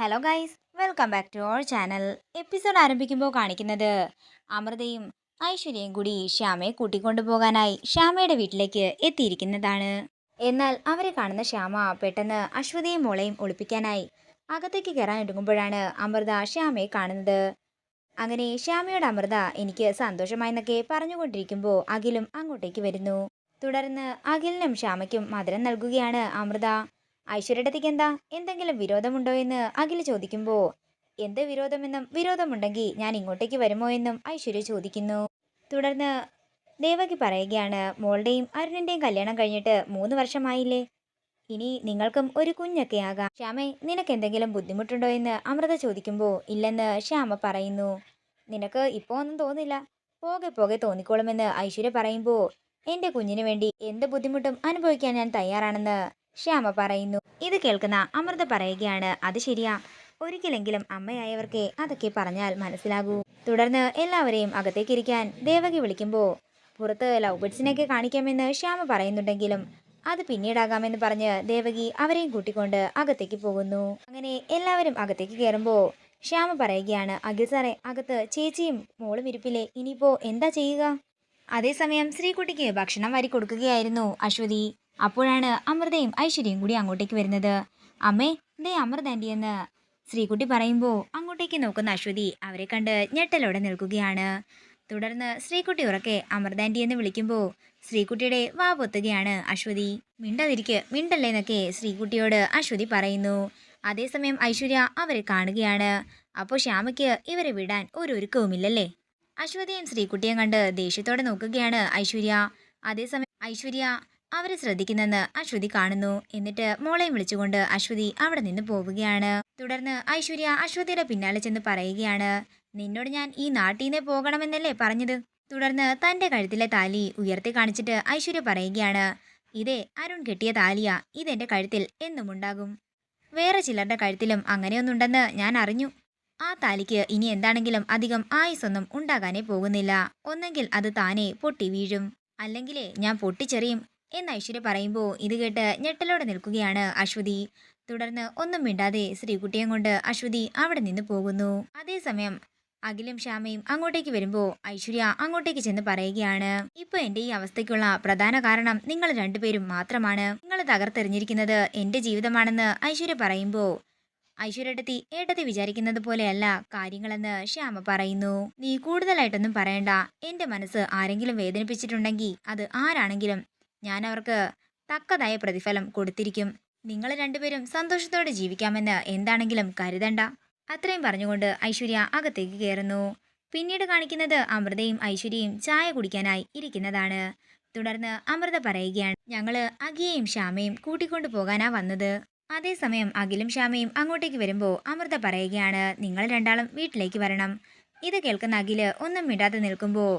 Hello guys welcome back to our channel episode ആരംഭിക്കുമ്പോൾ കാണിക്കുന്നത് അമൃതയും ഐശ്വര്യയും കൂടി ശ്യാമയെ കൂട്ടിക്കൊണ്ടു പോകാനായി ശ്യാമയുടെ വീട്ടിലേക്ക് എത്തിയിരിക്കുന്നതാണ്. എന്നാൽ അവരെ കാണുന്ന ശ്യാമ പെട്ടെന്ന് അശ്വതിയും മോളെയും ഒളിപ്പിക്കാനായി അകത്തേക്ക് കയറാൻ ഒരുങ്ങുമ്പോഴാണ് അമൃത ശ്യാമയെ കാണുന്നത്. അങ്ങനെ ശ്യാമയോട് അമൃത എനിക്ക് സന്തോഷമായെന്നൊക്കെ പറഞ്ഞുകൊണ്ടിരിക്കുമ്പോൾ അഖിലും അങ്ങോട്ടേക്ക് വരുന്നു. തുടർന്ന് അഖിലിനും ശ്യാമയ്ക്കും മധുരം നൽകുകയാണ് അമൃത. ഐശ്വര്യടത്തേക്ക് എന്താ എന്തെങ്കിലും വിരോധമുണ്ടോ എന്ന് അഖിൽ ചോദിക്കുമ്പോൾ എന്ത് വിരോധമെന്നും വിരോധമുണ്ടെങ്കിൽ ഞാൻ ഇങ്ങോട്ടേക്ക് വരുമോ എന്നും ഐശ്വര്യ ചോദിക്കുന്നു. തുടർന്ന് ദേവകി പറയുകയാണ് മോളുടെയും അരുണിന്റെയും കല്യാണം കഴിഞ്ഞിട്ട് മൂന്ന് വർഷമായില്ലേ? ഇനി നിങ്ങൾക്കും ഒരു കുഞ്ഞൊക്കെ ആകാം. ശ്യാമേ നിനക്ക് എന്തെങ്കിലും ബുദ്ധിമുട്ടുണ്ടോ എന്ന് അമൃത ചോദിക്കുമ്പോൾ ഇല്ലെന്ന് ശ്യാമ പറയുന്നു. നിനക്ക് ഇപ്പോൾ ഒന്നും തോന്നില്ല. പോകെ പോകെ തോന്നിക്കോളുമെന്ന് ഐശ്വര്യ പറയുമ്പോൾ എന്റെ കുഞ്ഞിനു വേണ്ടി എന്ത് ബുദ്ധിമുട്ടും അനുഭവിക്കാൻ ഞാൻ തയ്യാറാണെന്ന് ശ്യാമ പറയുന്നു. ഇത് കേൾക്കുന്ന അമൃത പറയുകയാണ്. അത് ശരിയാ. ഒരിക്കലെങ്കിലും അമ്മയായവർക്ക് അതൊക്കെ പറഞ്ഞാൽ മനസ്സിലാകൂ. തുടർന്ന് എല്ലാവരെയും അകത്തേക്കിരിക്കാൻ ദേവകി വിളിക്കുമ്പോൾ പുറത്ത് ലവ് ബേഡ്സിനെയൊക്കെ കാണിക്കാമെന്ന് ശ്യാമ പറയുന്നുണ്ടെങ്കിലും അത് പിന്നീടാകാമെന്ന് പറഞ്ഞ് ദേവകി അവരെയും കൂട്ടിക്കൊണ്ട് അകത്തേക്ക് പോകുന്നു. അങ്ങനെ എല്ലാവരും അകത്തേക്ക് കയറുമ്പോൾ ശ്യാമ പറയുകയാണ് അഖിൽ സാറേ അകത്ത് ചേച്ചിയും മോളും ഇരിപ്പില്ലേ? ഇനിയിപ്പോ എന്താ ചെയ്യുക? അതേസമയം ശ്രീകുട്ടിക്ക് ഭക്ഷണം വരി കൊടുക്കുകയായിരുന്നു അശ്വതി. അപ്പോഴാണ് അമൃതയും ഐശ്വര്യയും കൂടി അങ്ങോട്ടേക്ക് വരുന്നത്. അമ്മേ ദേ അമൃത ആന്റി എന്ന്. ശ്രീകുട്ടി പറയുമ്പോൾ അങ്ങോട്ടേക്ക് നോക്കുന്ന അശ്വതി അവരെ കണ്ട് ഞെട്ടലോടെ നിൽക്കുകയാണ്. തുടർന്ന് ശ്രീകുട്ടി ഉറക്കെ അമൃതാന്റി എന്ന് വിളിക്കുമ്പോൾ ശ്രീകുട്ടിയുടെ വാ പൊത്തുകയാണ് അശ്വതി. മിണ്ടതിരിക്ക് മിണ്ടല്ലേ എന്നൊക്കെ ശ്രീകുട്ടിയോട് അശ്വതി പറയുന്നു. അതേസമയം ഐശ്വര്യ അവരെ കാണുകയാണ്. അപ്പോൾ ശ്യാമയ്ക്ക് ഇവരെ വിടാൻ ഒരു ഒരുക്കവുമില്ലല്ലേ അശ്വതിയും ശ്രീകുട്ടിയും കണ്ട് ദേഷ്യത്തോടെ നോക്കുകയാണ് ഐശ്വര്യ. അതേസമയം ഐശ്വര്യ അവരെ ശ്രദ്ധിക്കുന്നെന്ന് അശ്വതി കാണുന്നു. എന്നിട്ട് മോളെയും വിളിച്ചുകൊണ്ട് അശ്വതി അവിടെ നിന്ന് പോവുകയാണ്. തുടർന്ന് ഐശ്വര്യ അശ്വതിയുടെ പിന്നാലെ ചെന്ന് പറയുകയാണ് നിന്നോട് ഞാൻ ഈ നാട്ടിൽ നിന്നേ പോകണമെന്നല്ലേ പറഞ്ഞത്? തുടർന്ന് തന്റെ കഴുത്തിലെ താലി ഉയർത്തി കാണിച്ചിട്ട് ഐശ്വര്യ പറയുകയാണ് ഇതേ അരുൺ കെട്ടിയ താലിയ. ഇതെന്റെ കഴുത്തിൽ എന്നും ഉണ്ടാകും. വേറെ ചിലരുടെ കഴുത്തിലും അങ്ങനെയൊന്നുണ്ടെന്ന് ഞാൻ അറിഞ്ഞു. ആ താലിക്ക് ഇനി എന്താണെങ്കിലും അധികം ആയുസൊന്നും ഉണ്ടാകാനേ പോകുന്നില്ല. ഒന്നെങ്കിൽ അത് താനെ പൊട്ടി വീഴും. അല്ലെങ്കിലേ ഞാൻ പൊട്ടിച്ചെറിയും. എന്ന് ഐശ്വര്യ പറയുമ്പോൾ ഇത് കേട്ട് ഞെട്ടലോടെ നിൽക്കുകയാണ് അശ്വതി. തുടർന്ന് ഒന്നും മിണ്ടാതെ ശ്രീകുട്ടിയെ കൊണ്ട് അശ്വതി അവിടെ നിന്ന് പോകുന്നു. അതേസമയം അഖിലും ശ്യാമയും അങ്ങോട്ടേക്ക് വരുമ്പോൾ ഐശ്വര്യ അങ്ങോട്ടേക്ക് ചെന്ന് പറയുകയാണ് ഇപ്പൊ എന്റെ ഈ അവസ്ഥയ്ക്കുള്ള പ്രധാന കാരണം നിങ്ങൾ രണ്ടുപേരും മാത്രമാണ്. നിങ്ങൾ തകർത്തെറിഞ്ഞിരിക്കുന്നത് എന്റെ ജീവിതമാണെന്ന് ഐശ്വര്യ പറയുമ്പോൾ ഐശ്വര്യടത്തി ഏട്ടത്തി വിചാരിക്കുന്നത് പോലെയല്ല കാര്യങ്ങളെന്ന് ശ്യാമ പറയുന്നു. നീ കൂടുതലായിട്ടൊന്നും പറയണ്ട. എന്റെ മനസ്സ് ആരെങ്കിലും വേദനിപ്പിച്ചിട്ടുണ്ടെങ്കിൽ അത് ആരാണെങ്കിലും ഞാൻ അവർക്ക് തക്കതായ പ്രതിഫലം കൊടുത്തിരിക്കും. നിങ്ങൾ രണ്ടുപേരും സന്തോഷത്തോടെ ജീവിക്കാമെന്ന് എന്താണെങ്കിലും കരുതണ്ട. അത്രയും പറഞ്ഞുകൊണ്ട് ഐശ്വര്യ അകത്തേക്ക് കയറുന്നു. പിന്നീട് കാണിക്കുന്നത് അമൃതയും ഐശ്വര്യയും ചായ കുടിക്കാനായി ഇരിക്കുന്നതാണ്. തുടർന്ന് അമൃത പറയുകയാണ് ഞങ്ങൾ അഖിയെയും ശ്യാമയും കൂട്ടിക്കൊണ്ടു പോകാനാ വന്നത്. അതേസമയം അഖിലും ശ്യാമയും അങ്ങോട്ടേക്ക് വരുമ്പോൾ അമൃത പറയുകയാണ് നിങ്ങൾ രണ്ടാളും വീട്ടിലേക്ക് വരണം. ഇത് കേൾക്കുന്ന അഖിൽ ഒന്നും മിണ്ടാതെ നിൽക്കുമ്പോൾ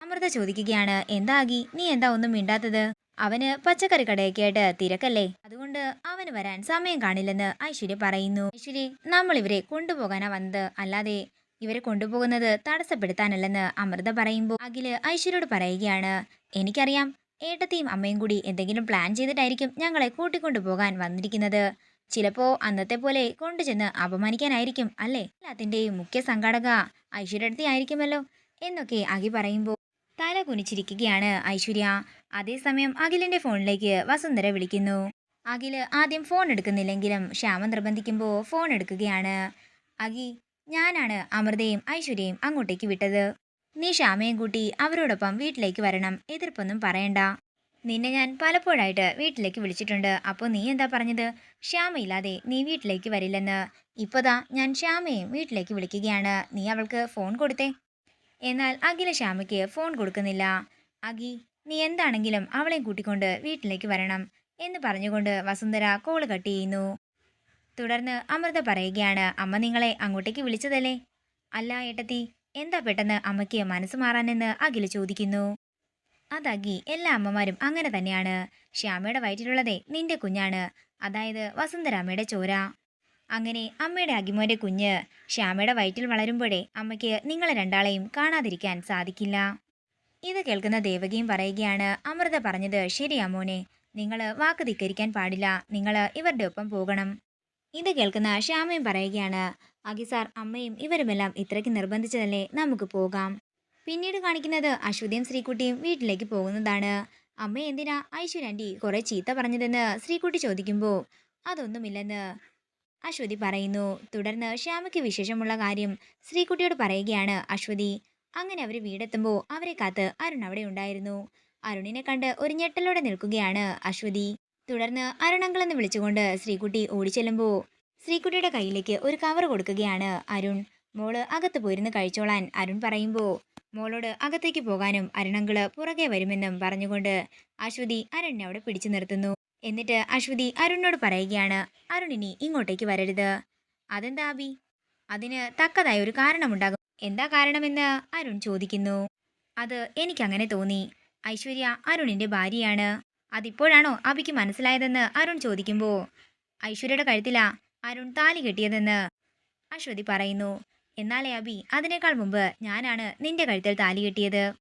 അമൃത ചോദിക്കുകയാണ് എന്താ അഖി? നീ എന്താ ഒന്നും മിണ്ടാത്തത്? അവന് പച്ചക്കറി കടയൊക്കെയായിട്ട് തിരക്കല്ലേ? അതുകൊണ്ട് അവന് വരാൻ സമയം കാണില്ലെന്ന് ഐശ്വര്യ പറയുന്നു. ഐശ്വര്യ നമ്മൾ ഇവരെ കൊണ്ടുപോകാനാ വന്നത്. അല്ലാതെ ഇവരെ കൊണ്ടുപോകുന്നത് തടസ്സപ്പെടുത്താനല്ലെന്ന് അമൃത പറയുമ്പോൾ അഖിൽ ഐശ്വര്യോട് പറയുകയാണ്. എനിക്കറിയാം ഏട്ടത്തെയും അമ്മയും കൂടി എന്തെങ്കിലും പ്ലാൻ ചെയ്തിട്ടായിരിക്കും ഞങ്ങളെ കൂട്ടിക്കൊണ്ടുപോകാൻ വന്നിരിക്കുന്നത്. ചിലപ്പോ അന്നത്തെ പോലെ കൊണ്ടുചെന്ന് അപമാനിക്കാനായിരിക്കും അല്ലേ? എല്ലാത്തിന്റെയും മുഖ്യ സംഘാടക ഐശ്വര്യടുത്തി ആയിരിക്കുമല്ലോ എന്നൊക്കെ അഖി പറയുമ്പോൾ തല കുനിച്ചിരിക്കുകയാണ് ഐശ്വര്യ. അതേസമയം അഖിലിന്റെ ഫോണിലേക്ക് വസുന്ധര വിളിക്കുന്നു. അഖിൽ ആദ്യം ഫോൺ എടുക്കുന്നില്ലെങ്കിലും ശ്യാമ നിർബന്ധിക്കുമ്പോൾ ഫോൺ എടുക്കുകയാണ്. അഖി ഞാനാണ് അമൃതയും ഐശ്വര്യയും അങ്ങോട്ടേക്ക് വിട്ടത്. നീ ശ്യാമയും കൂട്ടി അവരോടൊപ്പം വീട്ടിലേക്ക് വരണം. എതിർപ്പൊന്നും പറയണ്ട. നിന്നെ ഞാൻ പലപ്പോഴായിട്ട് വീട്ടിലേക്ക് വിളിച്ചിട്ടുണ്ട്. അപ്പോൾ നീ എന്താ പറഞ്ഞത്? ശ്യാമയില്ലാതെ നീ വീട്ടിലേക്ക് വരില്ലെന്ന്. ഇപ്പോതാ ഞാൻ ശ്യാമയും വീട്ടിലേക്ക് വിളിക്കുകയാണ്. നീ അവൾക്ക് ഫോൺ കൊടുത്തേ. എന്നാൽ അഖില ശ്യാമയ്ക്ക് ഫോൺ കൊടുക്കുന്നില്ല. അഖി നീ എന്താണെങ്കിലും അവളെ കൂട്ടിക്കൊണ്ട് വീട്ടിലേക്ക് വരണം എന്ന് പറഞ്ഞുകൊണ്ട് വസുന്ധര കോൾ കട്ട് ചെയ്യുന്നു. തുടർന്ന് അമൃത പറയുകയാണ് അമ്മ നിങ്ങളെ അങ്ങോട്ടേക്ക് വിളിച്ചതല്ലേ? അല്ല ഏട്ടത്തി എന്താ പെട്ടെന്ന് അമ്മയ്ക്ക് മനസ്സ് മാറാനെന്ന് അഖില ചോദിക്കുന്നു. അതഗി എല്ലാ അമ്മമാരും അങ്ങനെ തന്നെയാണ്. ശ്യാമയുടെ വയറ്റിലുള്ളതേ നിന്റെ കുഞ്ഞാണ്. അതായത് വസുന്ധരാമ്മയുടെ ചോര. അങ്ങനെ അമ്മയുടെ അകിമോന്റെ കുഞ്ഞ് ശ്യാമയുടെ വയറ്റിൽ വളരുമ്പോഴേ അമ്മയ്ക്ക് നിങ്ങളെ രണ്ടാളെയും കാണാതിരിക്കാൻ സാധിക്കില്ല. ഇത് കേൾക്കുന്ന ദേവകിയും പറയുകയാണ് അമൃത പറഞ്ഞത് ശരിയാ മോനെ. നിങ്ങൾ വാക്ക് ധിക്കരിക്കാൻ പാടില്ല. നിങ്ങൾ ഇവരുടെ ഒപ്പം പോകണം. ഇത് കേൾക്കുന്ന ശ്യാമയും പറയുകയാണ് അഖി സാർ അമ്മയും ഇവരുമെല്ലാം ഇത്രയ്ക്ക് നിർബന്ധിച്ചതല്ലേ? നമുക്ക് പോകാം. പിന്നീട് കാണിക്കുന്നത് അശ്വതിയും ശ്രീകുട്ടിയും വീട്ടിലേക്ക് പോകുന്നതാണ്. അമ്മ എന്തിനാ ഐശ്വര്യ കുറേ കുറെ ചീത്ത പറഞ്ഞതെന്ന് ശ്രീകുട്ടി ചോദിക്കുമ്പോൾ അതൊന്നുമില്ലെന്ന്. അശ്വതി പറയുന്നു. തുടർന്ന് ശ്യാമയ്ക്ക് വിശേഷമുള്ള കാര്യം ശ്രീകുട്ടിയോട് പറയുകയാണ് അശ്വതി. അങ്ങനെ അവർ വീടെത്തുമ്പോൾ അവരെ കാത്ത് അരുൺ അവിടെ ഉണ്ടായിരുന്നു. അരുണിനെ കണ്ട് ഒരു ഞെട്ടലോടെ നിൽക്കുകയാണ് അശ്വതി. തുടർന്ന് അരുണങ്കിൾ എന്ന് വിളിച്ചുകൊണ്ട് ശ്രീകുട്ടി ഓടിച്ചെല്ലുമ്പോൾ ശ്രീകുട്ടിയുടെ കയ്യിലേക്ക് ഒരു കവർ കൊടുക്കുകയാണ് അരുൺ. മോൾ അകത്ത് പോയിരുന്ന് കഴിച്ചോളാൻ അരുൺ പറയുമ്പോൾ മോളോട് അകത്തേക്ക് പോകാനും അരുണങ്കിൾ പുറകെ വരുമെന്നും പറഞ്ഞുകൊണ്ട് അശ്വതി അരുണിനെ അവിടെ പിടിച്ചു നിർത്തുന്നു. എന്നിട്ട് അശ്വതി അരുണിനോട് പറയുകയാണ് അരുണിനി ഇങ്ങോട്ടേക്ക് വരരുത്. അതെന്താ അബി അതിന് തക്കതായ ഒരു കാരണമുണ്ടാകും. എന്താ കാരണമെന്ന് അരുൺ ചോദിക്കുന്നു. അത് എനിക്കങ്ങനെ തോന്നി. ഐശ്വര്യ അരുണിന്റെ ഭാര്യയാണ്. അതിപ്പോഴാണോ അബിക്ക് മനസ്സിലായതെന്ന് അരുൺ ചോദിക്കുമ്പോൾ ഐശ്വര്യയുടെ കഴുത്തിലാ അരുൺ താലി കെട്ടിയതെന്ന് അശ്വതി പറയുന്നു. എന്നാലേ അബി അതിനേക്കാൾ മുമ്പ് ഞാനാണ് നിന്റെ കഴുത്തിൽ താലി കെട്ടിയത്.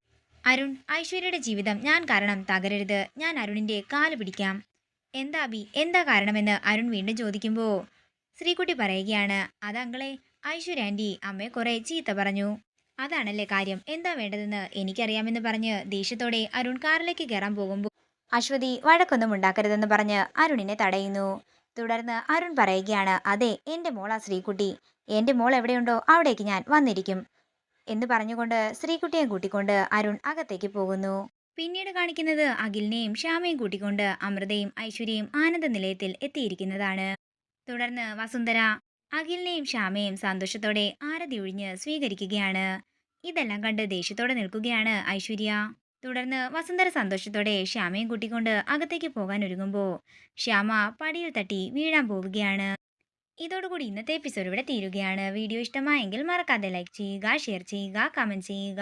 അരുൺ ഐശ്വര്യയുടെ ജീവിതം ഞാൻ കാരണം തകരരുത്. ഞാൻ അരുണിന്റെ കാൽ പിടിക്കാം. എന്താ അബി എന്താ കാരണമെന്ന് അരുൺ വീണ്ടും ചോദിക്കുമ്പോൾ ശ്രീകുട്ടി പറയുകയാണ് അതങ്കളെ ഐശ്വര്യ ആന്റി അമ്മയെ കുറേ ചീത്ത പറഞ്ഞു. അതാണല്ലേ കാര്യം. എന്താ വേണ്ടതെന്ന് എനിക്കറിയാമെന്ന് പറഞ്ഞ് ദേഷ്യത്തോടെ അരുൺ കാറിലേക്ക് കയറാൻ പോകുമ്പോൾ അശ്വതി വഴക്കൊന്നും ഉണ്ടാക്കരുതെന്ന് പറഞ്ഞ് അരുണിനെ തടയുന്നു. തുടർന്ന് അരുൺ പറയുകയാണ് അതെ എന്റെ മോളാ ശ്രീകുട്ടി. എന്റെ മോൾ എവിടെയുണ്ടോ അവിടേക്ക് ഞാൻ വന്നിരിക്കും. എന്ന് പറഞ്ഞുകൊണ്ട് ശ്രീകുട്ടിയെ കൂട്ടിക്കൊണ്ട് അരുൺ അകത്തേക്ക് പോകുന്നു. പിന്നീട് കാണിക്കുന്നത് അഖിലിനെയും ശ്യാമയും കൂട്ടിക്കൊണ്ട് അമൃതയും ഐശ്വര്യയും ആനന്ദ നിലയത്തിൽ എത്തിയിരിക്കുന്നതാണ്. തുടർന്ന് വസുന്ധര അഖിലിനെയും ശ്യാമയും സന്തോഷത്തോടെ ആരതി ഒഴിഞ്ഞ് സ്വീകരിക്കുകയാണ്. ഇതെല്ലാം കണ്ട് ദേഷ്യത്തോടെ നിൽക്കുകയാണ് ഐശ്വര്യ. തുടർന്ന് വസുന്ധര സന്തോഷത്തോടെ ശ്യാമയും കൂട്ടിക്കൊണ്ട് അകത്തേക്ക് പോകാൻ ഒരുങ്ങുമ്പോൾ ശ്യാമ പടിയിൽ തട്ടി വീഴാൻ പോവുകയാണ്. ഇതോടുകൂടി ഇന്നത്തെ എപ്പിസോഡ് ഇവിടെ തീരുകയാണ്. വീഡിയോ ഇഷ്ടമായെങ്കിൽ മറക്കാതെ ലൈക്ക് ചെയ്യുക ഷെയർ ചെയ്യുക കമന്റ് ചെയ്യുക.